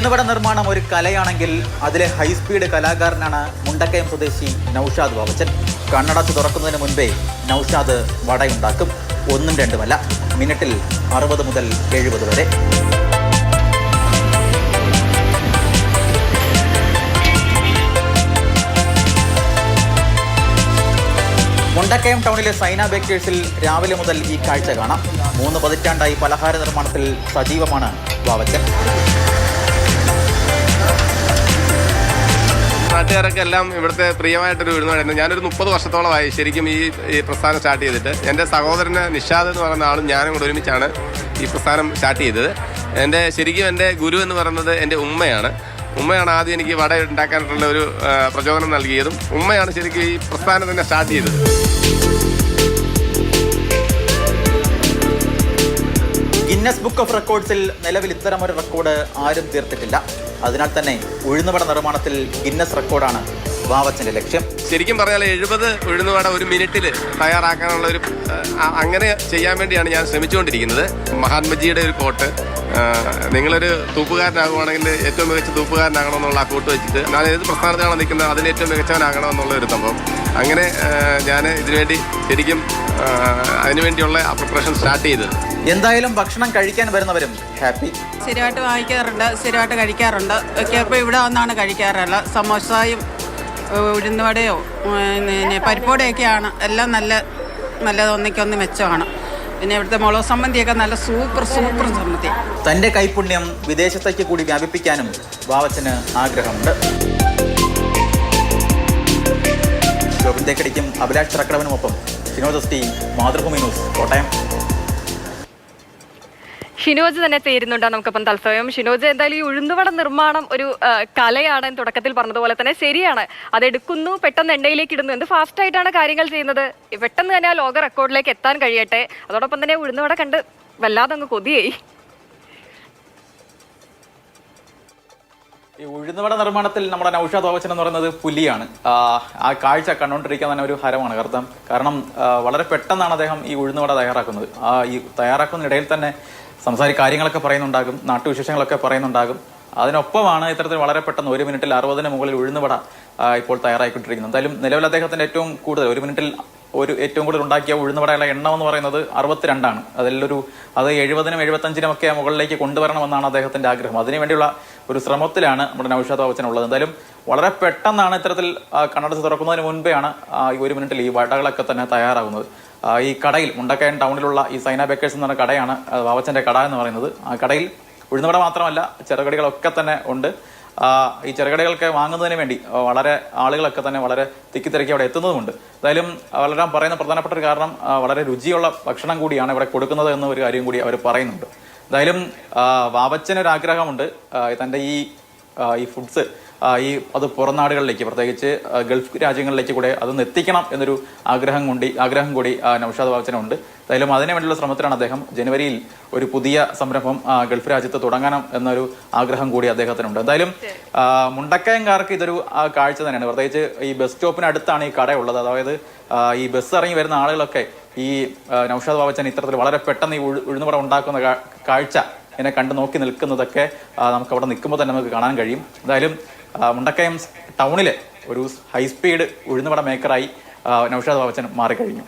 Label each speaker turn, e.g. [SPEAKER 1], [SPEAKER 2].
[SPEAKER 1] ഉഴുന്നുവട നിർമ്മാണം ഒരു കലയാണെങ്കിൽ അതിലെ ഹൈസ്പീഡ് കലാകാരനാണ് മുണ്ടക്കയം സ്വദേശി നൌഷാദ് ബാബച്ചൻ. കണ്ണടച്ച് തുറക്കുന്നതിന് മുൻപേ നൌഷാദ് വടയുണ്ടാക്കും. ഒന്നും രണ്ടുമല്ല മിനിറ്റിൽ അറുപത് മുതൽ എഴുപത് വരെ. മുണ്ടക്കയം ടൗണിലെ സൈന ബേക്കേഴ്സിൽ രാവിലെ മുതൽ ഈ കാഴ്ച കാണാം. മൂന്ന് പതിറ്റാണ്ടായി പലഹാര നിർമ്മാണത്തിൽ സജീവമാണ് വാവച്ചൻ
[SPEAKER 2] നാട്ടുകാരൊക്കെ എല്ലാം ഇവിടുത്തെ പ്രിയമായിട്ടൊരു വിരുന്നുമായിരുന്നു. ഞാനൊരു മുപ്പത് വർഷത്തോളമായി ശരിക്കും ഈ ഈ പ്രസ്ഥാനം സ്റ്റാർട്ട് ചെയ്തിട്ട്. എന്റെ സഹോദരന് നിഷാദ് എന്ന് പറയുന്ന ആളും ഞാനും കൂടെ ഒരുമിച്ചാണ് ഈ പ്രസ്ഥാനം സ്റ്റാർട്ട് ചെയ്തത്. എന്റെ ശരിക്കും എന്റെ ഗുരു എന്ന് പറയുന്നത് എന്റെ ഉമ്മയാണ്. ഉമ്മയാണ് ആദ്യം എനിക്ക് വട ഉണ്ടാക്കാനായിട്ടുള്ള ഒരു പ്രചോദനം നൽകിയതും ഉമ്മയാണ് ശരിക്കും ഈ പ്രസ്ഥാനം തന്നെ സ്റ്റാർട്ട് ചെയ്തത്.
[SPEAKER 1] ഗിന്നസ് ബുക്ക് ഓഫ് റെക്കോർഡ്സിൽ നിലവിൽ ഇത്തരം ഒരു റെക്കോർഡ് ആരും തീർത്തിട്ടില്ല. അതിനാൽ തന്നെ ഉഴുന്നുവട നിർമ്മാണത്തിൽ ഗിന്നസ് റെക്കോർഡാണ് വാവച്ചന്റെ ലക്ഷ്യം.
[SPEAKER 2] ശരിക്കും പറഞ്ഞാൽ എഴുപത് ഉഴുന്നുവട ഒരു മിനിറ്റിൽ തയ്യാറാക്കാനുള്ള ഒരു അങ്ങനെ ചെയ്യാൻ വേണ്ടിയാണ് ഞാൻ ശ്രമിച്ചുകൊണ്ടിരിക്കുന്നത്. മഹാത്മജിയുടെ ഒരു കോട്ട് നിങ്ങളൊരു തൂപ്പുകാരനാകുവാണെങ്കിൽ ഏറ്റവും മികച്ച തൂപ്പുകാരനാകണമെന്നുള്ള ആ കോട്ട് വെച്ചിട്ട് ഞാൻ ഏത് പ്രസ്ഥാനത്തിലാണ് നിൽക്കുന്നത് അതിൽ ഏറ്റവും മികച്ചവനാകണമെന്നുള്ള ഒരു സംഭവം. അങ്ങനെ ഞാൻ ഇതിനുവേണ്ടി ശരിക്കും അതിനുവേണ്ടിയുള്ള പ്രിപ്പറേഷൻ സ്റ്റാർട്ട് ചെയ്തത്.
[SPEAKER 1] എന്തായാലും ഭക്ഷണം കഴിക്കാൻ വരുന്നവരും ഹാപ്പി.
[SPEAKER 3] സ്ഥിരമായിട്ട് വാങ്ങിക്കാറുണ്ട് സ്ഥിരമായിട്ട് കഴിക്കാറുണ്ട്. ഒക്കെ ഇപ്പോൾ ഇവിടെ വന്നാണ് കഴിക്കാറുള്ള സമോസായും ഉഴുന്നുവടയോ പിന്നെ പരിപ്പോടയൊക്കെയാണ് എല്ലാം നല്ല നല്ലത് ഒന്നിക്കൊന്ന് മെച്ചമാണ്. പിന്നെ ഇവിടുത്തെ മുളക് സമ്മന്തിയൊക്കെ നല്ല സൂപ്പർ സൂപ്പർ സംബന്ധി.
[SPEAKER 1] തന്റെ കൈപുണ്യം വിദേശത്തേക്ക് കൂടി വ്യാപിപ്പിക്കാനും വാവച്ചന് ആഗ്രഹമുണ്ട്. ഗോവിന്ദേക്കടിക്കും അഭിലാഷ് ചക്രവനുമൊപ്പം വിനോദസ്റ്റി മാതൃഭൂമി ന്യൂസ് കോട്ടയം.
[SPEAKER 4] ഷിനോജ് തന്നെ ചേരുന്നുണ്ട് നമുക്കിപ്പം തത്സമയം. ഷിനോജ് എന്തായാലും ഈ ഉഴുന്നുവട നിർമ്മാണം ഒരു കലയാണ് തുടക്കത്തിൽ പറഞ്ഞതുപോലെ തന്നെ ശരിയാണ്. അതെടുക്കുന്നു പെട്ടെന്ന് എണ്ണയിലേക്ക് ഇടുന്നു. എന്ത് ഫാസ്റ്റ് ആയിട്ടാണ് കാര്യങ്ങൾ ചെയ്യുന്നത്? പെട്ടെന്ന് തന്നെ ആ ലോക റെക്കോർഡിലേക്ക് എത്താൻ കഴിയട്ടെ. അതോടൊപ്പം തന്നെ ഉഴുന്നുവട കണ്ട് വല്ലാതെ അങ്ങ് കൊതിയായി.
[SPEAKER 1] ഈ ഉഴുന്നുവട നിർമ്മാണത്തിൽ നമ്മുടെ നൌഷാദ് തോവച്ചൻ എന്ന് പറയുന്നത് പുലിയാണ്. ആ, കാഴ്ച കണ്ടുകൊണ്ടിരിക്കാൻ തന്നെ ഒരു ഹരമാണ് കാരണം കാരണം വളരെ പെട്ടെന്നാണ് അദ്ദേഹം ഈ ഉഴുന്നുവട തയ്യാറാക്കുന്നത്. ആ ഈ തയ്യാറാക്കുന്നതിനിടയിൽ തന്നെ സംസാരി കാര്യങ്ങളൊക്കെ പറയുന്നുണ്ടാകും നാട്ടുവിശേഷങ്ങളൊക്കെ പറയുന്നുണ്ടാകും. അതിനൊപ്പമാണ് ഇത്തരത്തിൽ വളരെ പെട്ടെന്ന് ഒരു മിനിറ്റിൽ അറുപതിന് മുകളിൽ ഉഴുന്നുവട ആ, ഇപ്പോൾ തയ്യാറായിക്കൊണ്ടിരിക്കുന്നത്. എന്തായാലും നിലവിൽ അദ്ദേഹത്തിന്റെ ഏറ്റവും കൂടുതൽ ഒരു മിനിറ്റിൽ ഒരു ഏറ്റവും കൂടുതൽ ഉണ്ടാക്കിയ ഉഴുന്നുവടയുടെ എണ്ണം എന്ന് പറയുന്നത് അറുപത്തിരണ്ടാണ്. അതിലൊരു അത് എഴുപതിനും എഴുപത്തഞ്ചിനും ഒക്കെ മുകളിലേക്ക് കൊണ്ടുവരണമെന്നാണ് അദ്ദേഹത്തിന്റെ ആഗ്രഹം. അതിനുവേണ്ടിയുള്ള ഒരു ശ്രമത്തിലാണ് നമ്മുടെ നൌഷാദ് ബാബച്ചൻ ഉള്ളത് എന്തായാലും വളരെ പെട്ടെന്നാണ് ഇത്തരത്തിൽ കണ്ണടച്ച് തുറക്കുന്നതിന് മുൻപെയാണ് ഈ ഒരു മിനിറ്റിൽ ഈ വടകളൊക്കെ തന്നെ തയ്യാറാകുന്നത്. ഈ കടയിൽ മുണ്ടക്കയൻ ടൗണിലുള്ള ഈ സൈന ബേക്കേഴ്സ് എന്ന് പറഞ്ഞ കടയാണ് വാവച്ചന്റെ കട എന്ന് പറയുന്നത്. ആ കടയിൽ ഉഴുന്നുവട മാത്രമല്ല ചെറുകടികളൊക്കെ തന്നെ ഉണ്ട്. ഈ ചെറുകടികളൊക്കെ വാങ്ങുന്നതിന് വേണ്ടി വളരെ ആളുകളൊക്കെ തന്നെ വളരെ തിക്കിത്തിരക്കി അവിടെ എത്തുന്നതുമുണ്ട്. എന്തായാലും വളരെ പറയുന്ന പ്രധാനപ്പെട്ട ഒരു കാരണം വളരെ രുചിയുള്ള ഭക്ഷണം കൂടിയാണ് ഇവിടെ കൊടുക്കുന്നത് എന്ന ഒരു കാര്യം കൂടി അവർ പറയുന്നുണ്ട്. എന്തായാലും വാവച്ചനൊരാഗ്രഹമുണ്ട് തന്റെ ഈ ഈ ഫുഡ്സ് ഈ അത് പുറം നാടുകളിലേക്ക് പ്രത്യേകിച്ച് ഗൾഫ് രാജ്യങ്ങളിലേക്ക് കൂടെ അതൊന്ന് എത്തിക്കണം എന്നൊരു ആഗ്രഹം കൂടി ആഗ്രഹം കൂടി നൌഷാദ് ബാബച്ചനുണ്ട് എന്തായാലും അതിനു വേണ്ടിയുള്ള ശ്രമത്തിലാണ് അദ്ദേഹം ജനുവരിയിൽ ഒരു പുതിയ സംരംഭം ഗൾഫ് രാജ്യത്ത് തുടങ്ങണം എന്നൊരു ആഗ്രഹം കൂടി അദ്ദേഹത്തിനുണ്ട്. എന്തായാലും മുണ്ടക്കയംകാർക്ക് ഇതൊരു കാഴ്ച തന്നെയാണ്. പ്രത്യേകിച്ച് ഈ ബസ് സ്റ്റോപ്പിനടുത്താണ് ഈ കടയുള്ളത് അതായത് ഈ ബസ് ഇറങ്ങി വരുന്ന ആളുകളൊക്കെ ഈ നൌഷാദ് ബാബച്ചൻ ഇത്തരത്തിൽ വളരെ പെട്ടെന്ന് ഈ ഉഴുന്നുപട ഉണ്ടാക്കുന്ന കാഴ്ച എന്നെ കണ്ടു നോക്കി നിൽക്കുന്നതൊക്കെ നമുക്ക് അവിടെ നിൽക്കുമ്പോൾ തന്നെ നമുക്ക് കാണാൻ കഴിയും. എന്തായാലും മുണ്ടക്കയം ടൗണിലെ ഒരു ഹൈസ്പീഡ് ഉഴുന്നുവട മേക്കറായി നൗഷാദ് ബാബച്ചൻ മാറിക്കഴിഞ്ഞു.